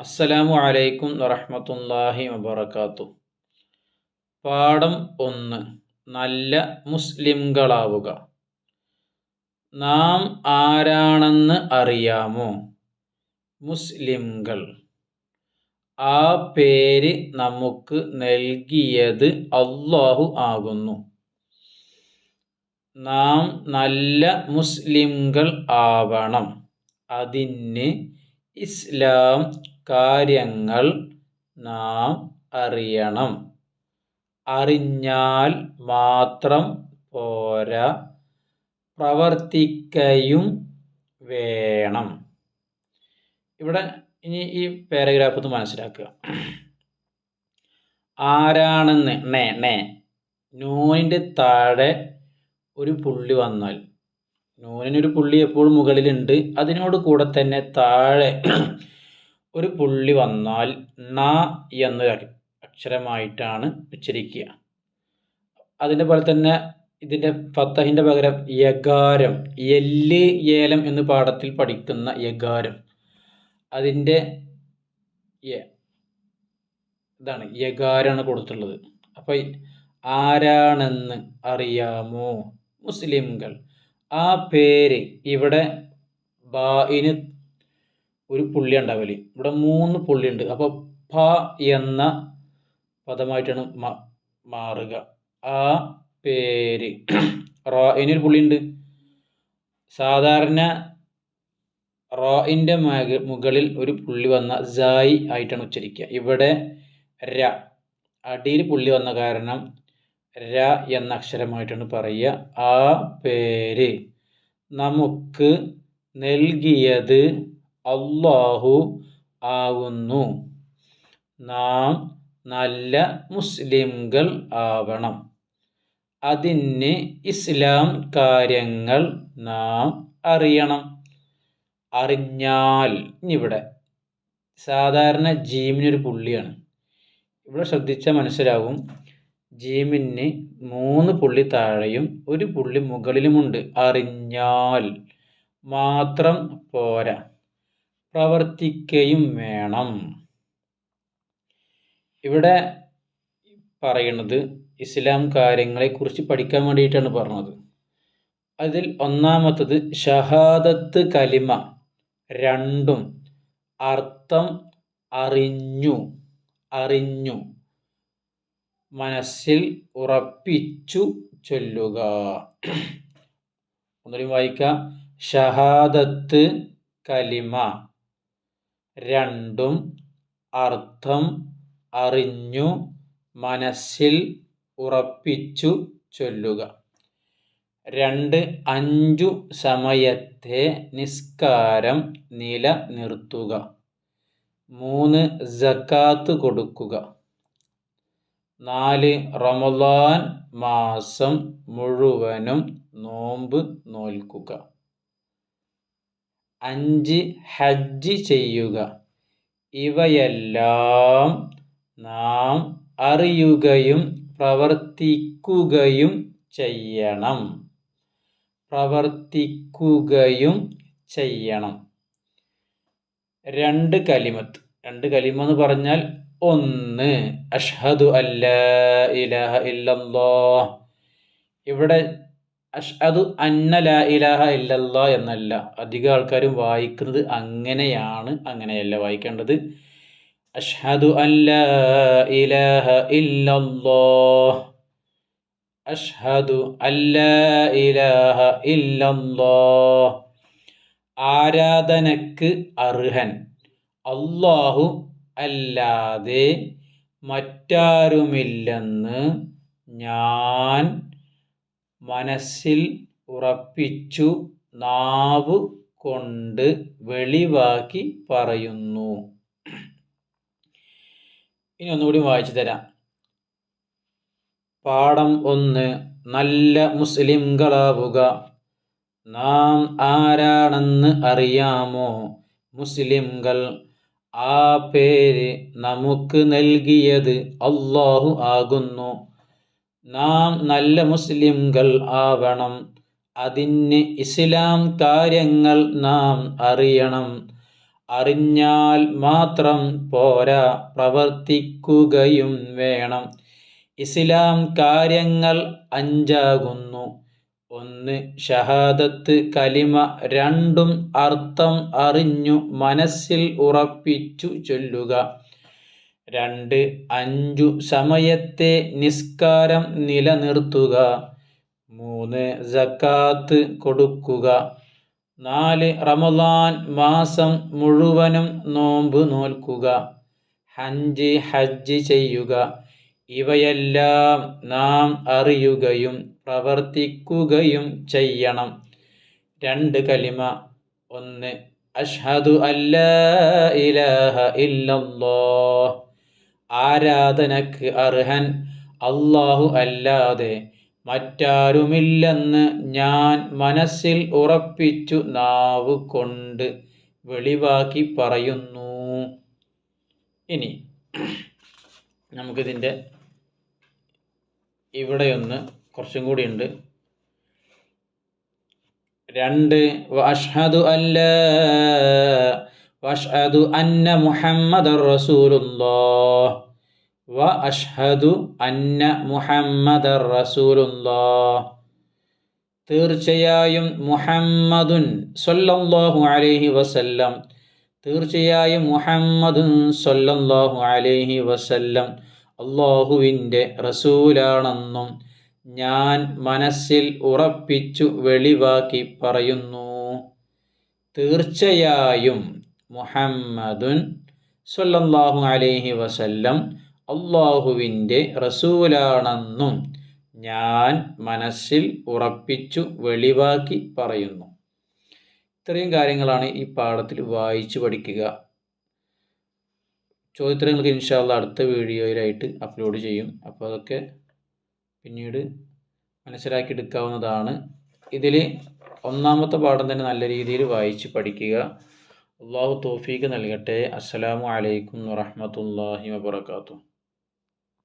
അസ്സലാമു അലൈക്കും വറഹ്മത്തുള്ളാഹി വബറകാത്തു. പാഠം ഒന്ന്. നല്ല മുസ്ലിംകളാവുക. നാം ആരാണെന്ന് അറിയാമോ? മുസ്ലിംകൾ. ആ പേര് നമുക്ക് നൽകിയത് അള്ളാഹു ആകുന്നു. നാം നല്ല മുസ്ലിംകൾ ആവണം. അതിന് ഇസ്ലാം കാര്യങ്ങൾ നാം അറിയണം. അറിഞ്ഞാൽ മാത്രം പോരാ. പ്രവർത്തിക്കയും വേണം. ഇവിടെ ഇനി ഈ പാരഗ്രാഫ് ഒന്ന് മനസ്സിലാക്കുക. ആരാണെന്ന്? നേ നേ. നൂനിന്റെ താഴെ ഒരു പുള്ളി വന്നാൽ നൂനിനൊരു പുള്ളി എപ്പോഴും മുകളിലുണ്ട്. അതിനോട് കൂടെ തന്നെ താഴെ ഒരു പുള്ളി വന്നാൽ ന എന്ന അക്ഷരമായിട്ടാണ് ഉച്ചരിക്കുക. അതിന്റെ പോലെ തന്നെ ഇതിന്റെ ഫത്തഹിന്റെ പകരം യകാരം എല്ല് ഏലം എന്ന് പാഠത്തിൽ പഠിക്കുന്ന യകാരം അതിന്റെ ഇതാണ് യകാരാണ് കൊടുത്തിട്ടുള്ളത്. അപ്പോൾ ആരാണെന്ന് അറിയാമോ? മുസ്ലിംകൾ. ആ പേര് ഇവിടെ ബായിന് ഒരു പുള്ളി ഉണ്ടാവൽ. ഇവിടെ മൂന്ന് പുള്ളി ഉണ്ട് അപ്പോൾ പ എന്ന പദമായിട്ടാണ് മാറുക. ആ പേര് റോയിനൊരു പുള്ളി ഉണ്ട് സാധാരണ റോയിന്റെ മുകളിൽ ഒരു പുള്ളി വന്ന ജായി ആയിട്ടാണ് ഉച്ചരിക്കുക. ഇവിടെ ര അടിയിൽ പുള്ളി വന്ന കാരണം ര എന്ന അക്ഷരമായിട്ടാണ് പറയുക. ആ പേര് നമുക്ക് നൽകിയത് അള്ളാഹു ആവുന്നു നാം നല്ല മുസ്ലിംകൾ ആവണം. അതിന് ഇസ്ലാം കാര്യങ്ങൾ നാം അറിയണം. അറിഞ്ഞാൽ ഇവിടെ സാധാരണ ജീമിനൊരു പുള്ളിയാണ്. ഇവിടെ ശ്രദ്ധിച്ചാൽ മനസ്സിലാവും ജീമിന് മൂന്ന് പുള്ളി താഴെയും ഒരു പുള്ളി മുകളിലുമുണ്ട്. അറിഞ്ഞാൽ മാത്രം പോരാ. പ്രവർത്തിക്കുകയും വേണം. ഇവിടെ പറയുന്നത് ഇസ്ലാം കാര്യങ്ങളെക്കുറിച്ച് പഠിക്കാൻ വേണ്ടിയിട്ടാണ് പറഞ്ഞത്. അതിൽ ഒന്നാമത്തത് ഷഹാദത്ത് കലിമ. രണ്ടും അർത്ഥം അറിഞ്ഞു. അറിഞ്ഞു. മനസ്സിൽ ഉറപ്പിച്ചു ചൊല്ലുക. ഒന്നുകൂടി വായിക്കാം. ഷഹാദത്ത് കലിമ. രണ്ടും അർത്ഥം അറിഞ്ഞു മനസ്സിൽ ഉറപ്പിച്ചു ചൊല്ലുക. രണ്ട് അഞ്ചു സമയത്തെ നിസ്കാരം നിലനിർത്തുക. മൂന്ന് ജക്കാത്ത് കൊടുക്കുക. നാല് റമദാൻ മാസം മുഴുവനും നോമ്പ് നോൽക്കുക. അഞ്ച് ഹജ്ജ് ചെയ്യുക. ഇവയെല്ലാം നാം അറിയുകയും പ്രവർത്തിക്കുകയും ചെയ്യണം. പ്രവർത്തിക്കുകയും ചെയ്യണം. രണ്ട് കലിമത്ത്. രണ്ട് കലിമ എന്ന് പറഞ്ഞാൽ ഒന്ന്. അഷ്ഹദു അല്ല ഇലാഹ ഇല്ലല്ലോ ഇവിടെ അഷ്ഹദു അന്ന ലാ ഇലാഹ ഇല്ലല്ലാ എന്നല്ല. അധിക ആൾക്കാരും വായിക്കുന്നത് അങ്ങനെയാണ്. അങ്ങനെയല്ല വായിക്കേണ്ടത്. അഷ്ഹദു അല്ല ഇലാഹ ഇല്ലല്ലോ അഷ്ഹദു അല്ല ഇലാഹ ഇല്ലല്ലോ ആരാധനക്ക് അർഹൻ. അള്ളാഹു അല്ലാതെ മറ്റാരുമില്ലെന്ന് ഞാൻ മനസ്സിൽ ഉറപ്പിച്ചു നാവ് കൊണ്ട് വെളിവാക്കി പറയുന്നു. ഇനി ഒന്നുകൂടി വായിച്ചു തരാം. പാഠം ഒന്ന് നല്ല മുസ്ലിംകളാവുക. നാം ആരാണെന്ന് അറിയാമോ? മുസ്ലിംകൾ ആ പേര് നമുക്ക് നൽകിയത് അള്ളാഹു ആകുന്നു. നാം നല്ല മുസ്ലിംകൾ ആവണം. അതിന് ഇസ്ലാം കാര്യങ്ങൾ നാം അറിയണം. അറിഞ്ഞാൽ മാത്രം പോരാ പ്രവർത്തിക്കുകയും വേണം. ഇസ്ലാം കാര്യങ്ങൾ അഞ്ചാകുന്നു. ഒന്ന് ഷഹാദത്ത് കലിമ രണ്ടും അർത്ഥം അറിഞ്ഞു മനസ്സിൽ ഉറപ്പിച്ചു ചൊല്ലുക. രണ്ട് അഞ്ചു സമയത്തെ നിസ്കാരം നിലനിർത്തുക. മൂന്ന് ജക്കാത്ത് കൊടുക്കുക. നാല് റമദാൻ മാസം മുഴുവനും നോമ്പ് നോൽക്കുക. ഹഞ്ച് ഹജ്ജ് ചെയ്യുക. ഇവയെല്ലാം നാം അറിയുകയും പ്രവർത്തിക്കുകയും ചെയ്യണം. രണ്ട് കലിമ. ഒന്ന് അഷ്ഹദു അല്ലാ ഇലാഹ ഇല്ലല്ലാഹ്. ആരാധനക്ക് അർഹൻ അള്ളാഹു അല്ലാതെ മറ്റാരുമില്ലെന്ന് ഞാൻ മനസ്സിൽ ഉറപ്പിച്ചു നാവ് കൊണ്ട് വെളിവാക്കി പറയുന്നു. ഇനി നമുക്കിതിന്റെ ഇവിടെയൊന്ന് കുറച്ചും കൂടി ഉണ്ട്. രണ്ട് വഷ്ഹദു അല്ല വഷ്ഹദു അന്ന മുഹമ്മദ് റസൂലുല്ലാഹ് വ അഷ്ഹദു അന്ന മുഹമ്മദ് റസൂലുല്ലാഹ് തീർച്ചയായും മുഹമ്മദുൻ സല്ലല്ലാഹു അലൈഹി വസല്ലം. തീർച്ചയായും മുഹമ്മദുൻ സല്ലല്ലാഹു അലൈഹി വസല്ലം. അള്ളാഹുവിന്റെ റസൂലാണെന്നും ഞാൻ മനസ്സിൽ ഉറപ്പിച്ചു വെളിവാക്കി പറയുന്നു. തീർച്ചയായും മുഹമ്മദുൻ സല്ലല്ലാഹു അലൈഹി വസല്ലം അള്ളാഹുവിന്റെ റസൂലാണെന്നും ഞാൻ മനസ്സിൽ ഉറപ്പിച്ചു വെളിവാക്കി പറയുന്നു. ഇത്രയും കാര്യങ്ങളാണ് ഈ പാഠത്തിൽ വായിച്ചു പഠിക്കുക. ചോദ്യത്തരങ്ങൾക്ക് ഇൻഷാല്ല അടുത്ത വീഡിയോയിലായിട്ട് അപ്ലോഡ് ചെയ്യും. അപ്പോൾ അതൊക്കെ പിന്നീട് മനസ്സിലാക്കി എടുക്കാവുന്നതാണ് ഇതിൽ ഒന്നാമത്തെ പാഠം തന്നെ നല്ല രീതിയിൽ വായിച്ച് പഠിക്കുക. അള്ളാഹു തോഫീക്ക് നൽകട്ടെ. അസ്സലാമു അലൈക്കും വറഹമത്തല്ലാഹി വബർക്കാത്തു